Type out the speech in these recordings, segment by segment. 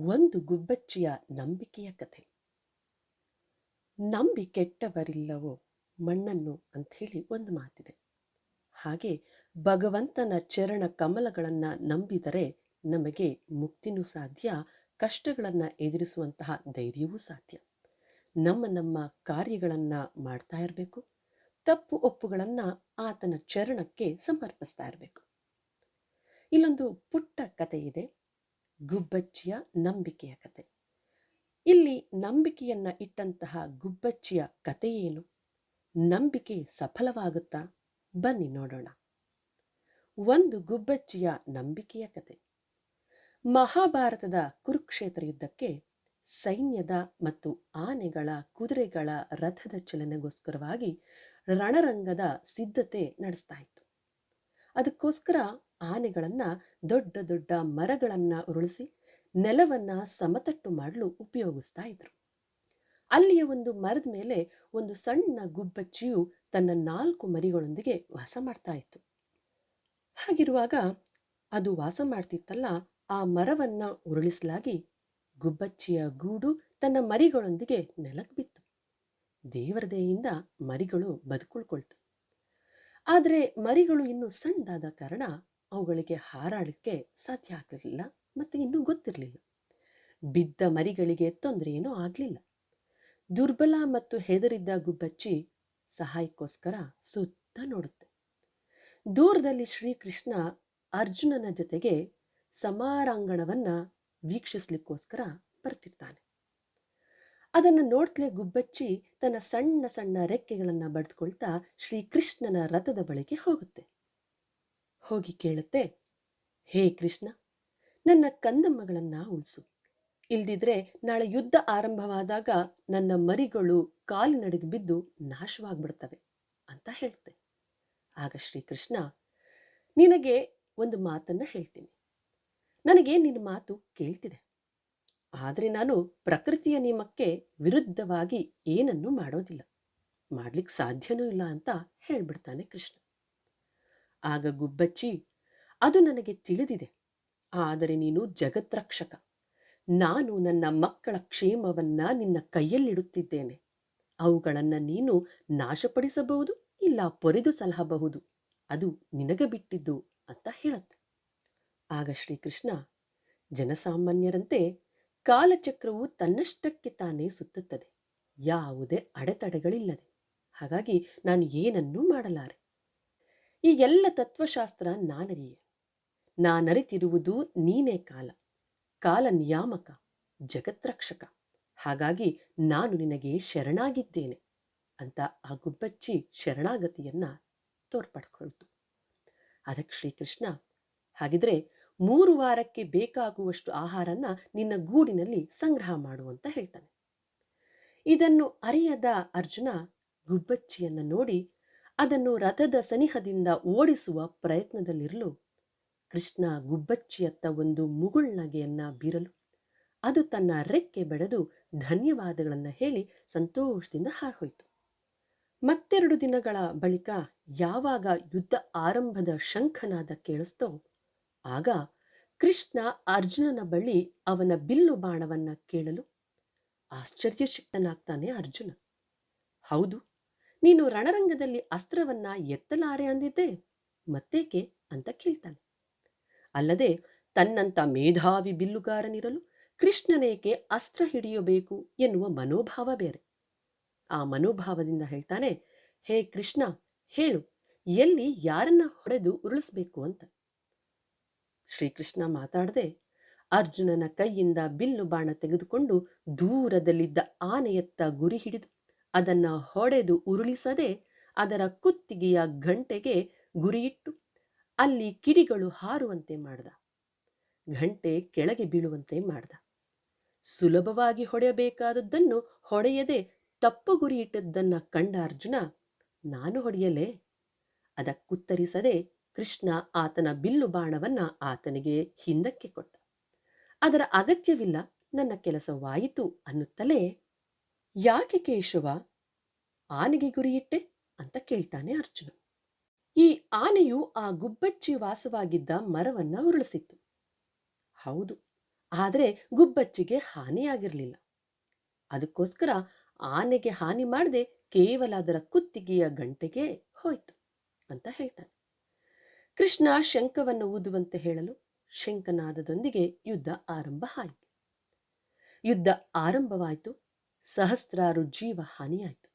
ಒಂದು ಗುಬ್ಬಚ್ಚಿಯ ನಂಬಿಕೆಯ ಕಥೆ. ನಂಬಿ ಕೆಟ್ಟವರಿಲ್ಲವೋ ಮಣ್ಣನ್ನು ಅಂಥೇಳಿ ಒಂದು ಮಾತಿದೆ. ಹಾಗೆ ಭಗವಂತನ ಚರಣ ಕಮಲಗಳನ್ನು ನಂಬಿದರೆ ನಮಗೆ ಮುಕ್ತಿನೂ ಸಾಧ್ಯ, ಕಷ್ಟಗಳನ್ನು ಎದುರಿಸುವಂತಹ ಧೈರ್ಯವೂ ಸಾಧ್ಯ. ನಮ್ಮ ನಮ್ಮ ಕಾರ್ಯಗಳನ್ನು ಮಾಡ್ತಾ ಇರಬೇಕು, ತಪ್ಪು ಒಪ್ಪುಗಳನ್ನು ಆತನ ಚರಣಕ್ಕೆ ಸಮರ್ಪಿಸ್ತಾ ಇರಬೇಕು. ಇಲ್ಲೊಂದು ಪುಟ್ಟ ಕಥೆ ಇದೆ ಗುಬ್ಬಚ್ಚಿಯ ನಂಬಿಕೆಯ ಕತೆ. ಇಲ್ಲಿ ನಂಬಿಕೆಯನ್ನ ಇಟ್ಟಂತಹ ಗುಬ್ಬಚ್ಚಿಯ ಕಥೆಯೇನು ನಂಬಿಕೆ ಸಫಲವಾಗುತ್ತಾ? ಬನ್ನಿ ನೋಡೋಣ. ಒಂದು ಗುಬ್ಬಚ್ಚಿಯ ನಂಬಿಕೆಯ ಕತೆ. ಮಹಾಭಾರತದ ಕುರುಕ್ಷೇತ್ರ ಯುದ್ಧಕ್ಕೆ ಸೈನ್ಯದ ಮತ್ತು ಆನೆಗಳ ಕುದುರೆಗಳ ರಥದ ಚಲನೆಗೋಸ್ಕರವಾಗಿ ರಣರಂಗದ ಸಿದ್ಧತೆ ನಡೆಸ್ತಾ ಇತ್ತು. ಅದಕ್ಕೋಸ್ಕರ ಆನೆಗಳನ್ನ ದೊಡ್ಡ ದೊಡ್ಡ ಮರಗಳನ್ನು ಉರುಳಿಸಿ ನೆಲವನ್ನು ಸಮತಟ್ಟು ಮಾಡಲು ಉಪಯೋಗಿಸ್ತಾ ಇದ್ರು. ಅಲ್ಲಿಯ ಒಂದು ಮರದ ಮೇಲೆ ಒಂದು ಸಣ್ಣ ಗುಬ್ಬಚ್ಚಿಯು ತನ್ನ ನಾಲ್ಕು ಮರಿಗಳೊಂದಿಗೆ ವಾಸ ಮಾಡ್ತಾ ಇತ್ತು. ಹಾಗಿರುವಾಗ ಅದು ವಾಸ ಮಾಡ್ತಿತ್ತಲ್ಲ, ಆ ಮರವನ್ನ ಉರುಳಿಸಲಾಗಿ ಗುಬ್ಬಚ್ಚಿಯ ಗೂಡು ತನ್ನ ಮರಿಗಳೊಂದಿಗೆ ನೆಲಕ್ಕೆ ಬಿತ್ತು. ದೇವರ ದಯೆಯಿಂದ ಮರಿಗಳು ಬದುಕುಳ್ಕೊಳ್ತು. ಆದರೆ ಮರಿಗಳು ಇನ್ನೂ ಸಣ್ಣದಾದ ಕಾರಣ ಅವುಗಳಿಗೆ ಹಾರಾಡಲಿಕ್ಕೆ ಸಾಧ್ಯ ಆಗಲಿಲ್ಲ ಮತ್ತು ಇನ್ನೂ ಗೊತ್ತಿರಲಿಲ್ಲ. ಬಿದ್ದ ಮರಿಗಳಿಗೆ ತೊಂದರೆ ಏನೂ ಆಗಲಿಲ್ಲ. ದುರ್ಬಲ ಮತ್ತು ಹೆದರಿದ್ದ ಗುಬ್ಬಚ್ಚಿ ಸಹಾಯಕ್ಕೋಸ್ಕರ ಸುತ್ತ ನೋಡುತ್ತೆ. ದೂರದಲ್ಲಿ ಶ್ರೀಕೃಷ್ಣ ಅರ್ಜುನನ ಜೊತೆಗೆ ಸಮಾರಾಂಗಣವನ್ನ ವೀಕ್ಷಿಸ್ಲಿಕ್ಕೋಸ್ಕರ ಬರ್ತಿರ್ತಾನೆ. ಅದನ್ನು ನೋಡ್ತಲೇ ಗುಬ್ಬಚ್ಚಿ ತನ್ನ ಸಣ್ಣ ಸಣ್ಣ ರೆಕ್ಕೆಗಳನ್ನು ಬಡ್ದುಕೊಳ್ತಾ ಶ್ರೀಕೃಷ್ಣನ ರಥದ ಬಳಿಗೆ ಹೋಗುತ್ತೆ. ಹೋಗಿ ಕೇಳುತ್ತೆ, ಹೇ ಕೃಷ್ಣ, ನನ್ನ ಕಂದಮ್ಮಗಳನ್ನ ಉಳಿಸು. ಇಲ್ದಿದ್ರೆ ನಾಳೆ ಯುದ್ಧ ಆರಂಭವಾದಾಗ ನನ್ನ ಮರಿಗಳು ಕಾಲಿನಡಿಗೆ ಬಿದ್ದು ನಾಶವಾಗ್ಬಿಡ್ತವೆ, ಅಂತ ಹೇಳ್ತೆ. ಆಗ ಶ್ರೀಕೃಷ್ಣ, ನಿನಗೆ ಒಂದು ಮಾತನ್ನ ಹೇಳ್ತೀನಿ. ನನಗೆ ನಿನ್ನ ಮಾತು ಕೇಳ್ತಿದೆ. ಆದರೆ ನಾನು ಪ್ರಕೃತಿಯ ನಿಯಮಕ್ಕೆ ವಿರುದ್ಧವಾಗಿ ಏನನ್ನೂ ಮಾಡೋದಿಲ್ಲ. ಮಾಡ್ಲಿಕ್ಕೆ ಸಾಧ್ಯನೂ ಇಲ್ಲ ಅಂತ ಹೇಳ್ಬಿಡ್ತಾನೆ ಕೃಷ್ಣ. ಆಗ ಗುಬ್ಬಚ್ಚಿ, ಅದು ನನಗೆ ತಿಳಿದಿದೆ. ಆದರೆ ನೀನು ಜಗತ್ರಕ್ಷಕ ನಾನು ನನ್ನ ಮಕ್ಕಳ ಕ್ಷೇಮವನ್ನ ನಿನ್ನ ಕೈಯಲ್ಲಿಡುತ್ತಿದ್ದೇನೆ. ಅವುಗಳನ್ನು ನೀನು ನಾಶಪಡಿಸಬಹುದು ಇಲ್ಲ ಪೊರೆದು ಸಲಹಬಹುದು. ಅದು ನಿನಗೆ ಬಿಟ್ಟಿದ್ದು ಅಂತ ಹೇಳುತ್ತೆ. ಆಗ ಶ್ರೀಕೃಷ್ಣ, ಜನಸಾಮಾನ್ಯರಂತೆ ಕಾಲಚಕ್ರವು ತನ್ನಷ್ಟಕ್ಕೆ ತಾನೇ ಸುತ್ತುತ್ತದೆ. ಯಾವುದೇ ಅಡೆತಡೆಗಳಿಲ್ಲದೆ. ಹಾಗಾಗಿ ನಾನು ಏನನ್ನೂ ಮಾಡಲಾರೆ. ಈ ಎಲ್ಲ ತತ್ವಶಾಸ್ತ್ರ ನಾನರಿಯೆ. ನಾನರಿತಿರುವುದು ನೀನೇ ಕಾಲ. ಕಾಲ ನಿಯಾಮಕ, ಜಗತ್ರಕ್ಷಕ. ಹಾಗಾಗಿ ನಾನು ನಿನಗೆ ಶರಣಾಗಿದ್ದೇನೆ ಅಂತ ಆ ಗುಬ್ಬಚ್ಚಿ ಶರಣಾಗತಿಯನ್ನ ತೋರ್ಪಡ್ಕೊಳ್ತು. ಅದಕ್ಕೆ ಶ್ರೀಕೃಷ್ಣ, ಹಾಗಿದ್ರೆ ಮೂರು ವಾರಕ್ಕೆ ಬೇಕಾಗುವಷ್ಟು ಆಹಾರನ ನಿನ್ನ ಗೂಡಿನಲ್ಲಿ ಸಂಗ್ರಹ ಮಾಡು ಅಂತ ಹೇಳ್ತಾನೆ. ಇದನ್ನು ಅರಿಯದ ಅರ್ಜುನ ಗುಬ್ಬಚ್ಚಿಯನ್ನ ನೋಡಿ ಅದನ್ನು ರಥದ ಸನಿಹದಿಂದ ಓಡಿಸುವ ಪ್ರಯತ್ನದಲ್ಲಿರಲು ಕೃಷ್ಣ ಗುಬ್ಬಚ್ಚಿಯತ್ತ ಒಂದು ಮುಗುಳ್ನಗೆಯನ್ನ ಬೀರಲು, ಅದು ತನ್ನ ರೆಕ್ಕೆ ಬೆಳೆದು ಧನ್ಯವಾದಗಳನ್ನು ಹೇಳಿ ಸಂತೋಷದಿಂದ ಹಾರೋಯ್ತು ಮತ್ತೆರಡು ದಿನಗಳ ಬಳಿಕ ಯಾವಾಗ ಯುದ್ಧ ಆರಂಭದ ಶಂಖನಾದ ಕೇಳಿಸ್ತೋ, ಆಗ ಕೃಷ್ಣ ಅರ್ಜುನನ ಬಳಿ ಅವನ ಬಿಲ್ಲು ಬಾಣವನ್ನ ಕೇಳಲು ಆಶ್ಚರ್ಯಶಕ್ತನಾಗ್ತಾನೆ ಅರ್ಜುನ. ಹೌದು ನೀನು ರಣರಂಗದಲ್ಲಿ ಅಸ್ತ್ರವನ್ನ ಎತ್ತಲಾರೆ ಅಂದಿದ್ದೆ. ಮತ್ತೇಕೆ ಅಂತ ಕೇಳ್ತಾನೆ. ಅಲ್ಲದೆ ತನ್ನಂತ ಮೇಧಾವಿ ಬಿಲ್ಲುಗಾರನಿರಲು ಕೃಷ್ಣನೇಕೆ ಅಸ್ತ್ರ ಹಿಡಿಯಬೇಕು ಎನ್ನುವ ಮನೋಭಾವ ಬೇರೆ. ಆ ಮನೋಭಾವದಿಂದ ಹೇಳ್ತಾನೆ, ಹೇ ಕೃಷ್ಣ, ಹೇಳು, ಎಲ್ಲಿ ಯಾರನ್ನ ಹೊಡೆದು ಉರುಳಿಸ್ಬೇಕು ಅಂತ? ಶ್ರೀಕೃಷ್ಣ ಮಾತಾಡದೆ ಅರ್ಜುನನ ಕೈಯಿಂದ ಬಿಲ್ಲು ಬಾಣ ತೆಗೆದುಕೊಂಡು ದೂರದಲ್ಲಿದ್ದ ಆನೆಯತ್ತ ಗುರಿ ಹಿಡಿದು ಅದನ್ನ ಹೊಡೆದು ಉರುಳಿಸದೆ ಅದರ ಕುತ್ತಿಗೆಯ ಘಂಟೆಗೆ ಗುರಿಯಿಟ್ಟು ಅಲ್ಲಿ ಕಿಡಿಗಳು ಹಾರುವಂತೆ ಮಾಡ್ದ. ಘಂಟೆ ಕೆಳಗೆ ಬೀಳುವಂತೆ ಮಾಡ್ದ. ಸುಲಭವಾಗಿ ಹೊಡೆಯಬೇಕಾದದ್ದನ್ನು ಹೊಡೆಯದೆ ತಪ್ಪು ಗುರಿ ಇಟ್ಟದ್ದನ್ನ ಕಂಡ ಅರ್ಜುನ, ನಾನು ಹೊಡೆಯಲೇ? ಅದಕ್ಕುತ್ತರಿಸದೆ ಕೃಷ್ಣ ಆತನ ಬಿಲ್ಲು ಬಾಣವನ್ನ ಆತನಿಗೆ ಹಿಂದಕ್ಕೆ ಕೊಟ್ಟ. ಅದರ ಅಗತ್ಯವಿಲ್ಲ, ನನ್ನ ಕೆಲಸವಾಯಿತು ಅನ್ನುತ್ತಲೇ ಯಾಕೆ ಕೇಶವ ಆನೆಗೆ ಗುರಿಯಿಟ್ಟೆ ಅಂತ ಕೇಳ್ತಾನೆ ಅರ್ಜುನ. ಈ ಆನೆಯು ಆ ಗುಬ್ಬಚ್ಚಿ ವಾಸವಾಗಿದ್ದ ಮರವನ್ನ ಉರುಳಿಸಿತ್ತು. ಹೌದು, ಆದರೆ ಗುಬ್ಬಚ್ಚಿಗೆ ಹಾನಿಯಾಗಿರಲಿಲ್ಲ ಅದಕ್ಕೋಸ್ಕರ ಆನೆಗೆ ಹಾನಿ ಮಾಡದೆ ಕೇವಲ ಅದರ ಕುತ್ತಿಗೆಯ ಗಂಟೆಗೆ ಹೋಯ್ತು ಅಂತ ಹೇಳ್ತಾನೆ. ಕೃಷ್ಣ ಶಂಖವನ್ನು ಊದುವಂತೆ ಹೇಳಲು ಶಂಖನಾದದೊಂದಿಗೆ ಯುದ್ಧ ಆರಂಭ ಆಯಿತು. ಯುದ್ಧ ಆರಂಭವಾಯಿತು. ಸಹಸ್ರಾರು ಜೀವ ಹಾನಿಯಾಯಿತು.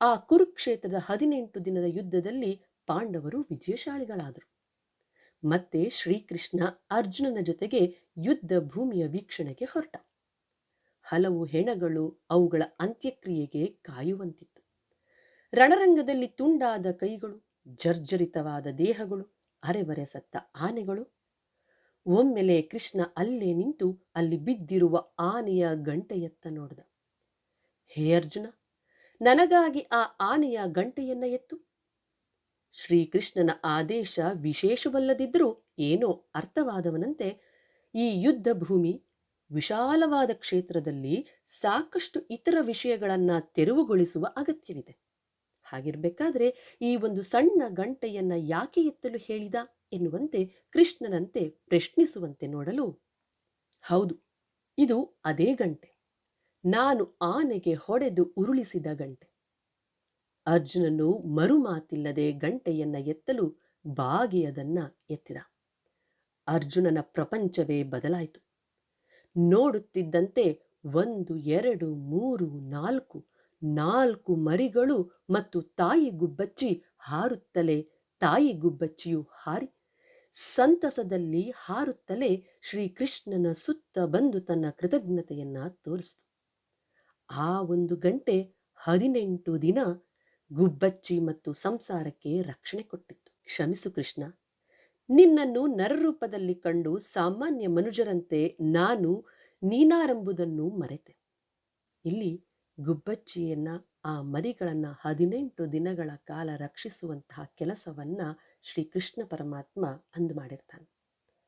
ಆ ಕುರುಕ್ಷೇತ್ರದ ಹದಿನೆಂಟು ದಿನದ ಯುದ್ಧದಲ್ಲಿ ಪಾಂಡವರು ವಿಜಯಶಾಲಿಗಳಾದರು. ಮತ್ತೆ ಶ್ರೀಕೃಷ್ಣ ಅರ್ಜುನನ ಜೊತೆಗೆ ಯುದ್ಧ ಭೂಮಿಯ ವೀಕ್ಷಣೆಗೆ ಹೊರಟ. ಹಲವು ಹೆಣಗಳು ಅವುಗಳ ಅಂತ್ಯಕ್ರಿಯೆಗೆ ಕಾಯುವಂತಿತ್ತು. ರಣರಂಗದಲ್ಲಿ ತುಂಡಾದ ಕೈಗಳು, ಜರ್ಜರಿತವಾದ ದೇಹಗಳು, ಅರೆಬರೆ ಸತ್ತ ಆನೆಗಳು. ಒಮ್ಮೆಲೆ ಕೃಷ್ಣ ಅಲ್ಲೇ ನಿಂತು ಅಲ್ಲಿ ಬಿದ್ದಿರುವ ಆನೆಯ ಗಂಟೆಯತ್ತ ನೋಡಿದ. ಹೇ ಅರ್ಜುನ, ನನಗಾಗಿ ಆ ಆನೆಯ ಗಂಟೆಯನ್ನ ಎತ್ತು. ಶ್ರೀಕೃಷ್ಣನ ಆದೇಶ ವಿಶೇಷವಲ್ಲದಿದ್ದರೂ ಏನೋ ಅರ್ಥವಾದವನಂತೆ ಈ ಯುದ್ಧ ಭೂಮಿ ವಿಶಾಲವಾದ ಕ್ಷೇತ್ರದಲ್ಲಿ ಸಾಕಷ್ಟು ಇತರ ವಿಷಯಗಳನ್ನ ತೆರವುಗೊಳಿಸುವ ಅಗತ್ಯವಿದೆ. ಹಾಗಿರ್ಬೇಕಾದ್ರೆ ಈ ಒಂದು ಸಣ್ಣ ಗಂಟೆಯನ್ನ ಯಾಕೆ ಎತ್ತಲು ಹೇಳಿದ ಎನ್ನುವಂತೆ ಕೃಷ್ಣನಂತೆ ಪ್ರಶ್ನಿಸುವಂತೆ ನೋಡಲು ಹೌದು, ಇದು ಅದೇ ಗಂಟೆ. ನಾನು ಆನೆಗೆ ಹೊಡೆದು ಉರುಳಿಸಿದ ಗಂಟೆ. ಅರ್ಜುನನು ಮರುಮಾತಿಲ್ಲದೆ ಗಂಟೆಯನ್ನ ಎತ್ತಲು ಬಾಗಿಯದನ್ನ ಎತ್ತಿದ. ಅರ್ಜುನನ ಪ್ರಪಂಚವೇ ಬದಲಾಯಿತು. ನೋಡುತ್ತಿದ್ದಂತೆ ಒಂದು, ಎರಡು, ಮೂರು, ನಾಲ್ಕು ನಾಲ್ಕು ಮರಿಗಳು ಮತ್ತು ತಾಯಿ ಗುಬ್ಬಚ್ಚಿ ಹಾರುತ್ತಲೇ ತಾಯಿ ಗುಬ್ಬಚ್ಚಿಯು ಹಾರಿ, ಸಂತಸದಲ್ಲಿ ಹಾರುತ್ತಲೇ ಶ್ರೀಕೃಷ್ಣನ ಸುತ್ತ ಬಂದು ತನ್ನ ಕೃತಜ್ಞತೆಯನ್ನ ತೋರಿಸಿತು. ಆ ಒಂದು ಗಂಟೆ ಹದಿನೆಂಟು ದಿನ ಗುಬ್ಬಚ್ಚಿ ಮತ್ತು ಸಂಸಾರಕ್ಕೆ ರಕ್ಷಣೆ ಕೊಟ್ಟಿತ್ತು. ಕ್ಷಮಿಸು ಕೃಷ್ಣ. ನಿನ್ನನ್ನು ನರರೂಪದಲ್ಲಿ ಕಂಡು ಸಾಮಾನ್ಯ ಮನುಜರಂತೆ ನಾನು ನೀನಾರೆಂಬುದನ್ನು ಮರೆತೆ. ಇಲ್ಲಿ ಗುಬ್ಬಚ್ಚಿಯನ್ನ, ಆ ಮರಿಗಳನ್ನ ಹದಿನೆಂಟು ದಿನಗಳ ಕಾಲ ರಕ್ಷಿಸುವಂತಹ ಕೆಲಸವನ್ನ ಶ್ರೀಕೃಷ್ಣ ಪರಮಾತ್ಮ ಅಂದು ಮಾಡಿರ್ತಾನೆ.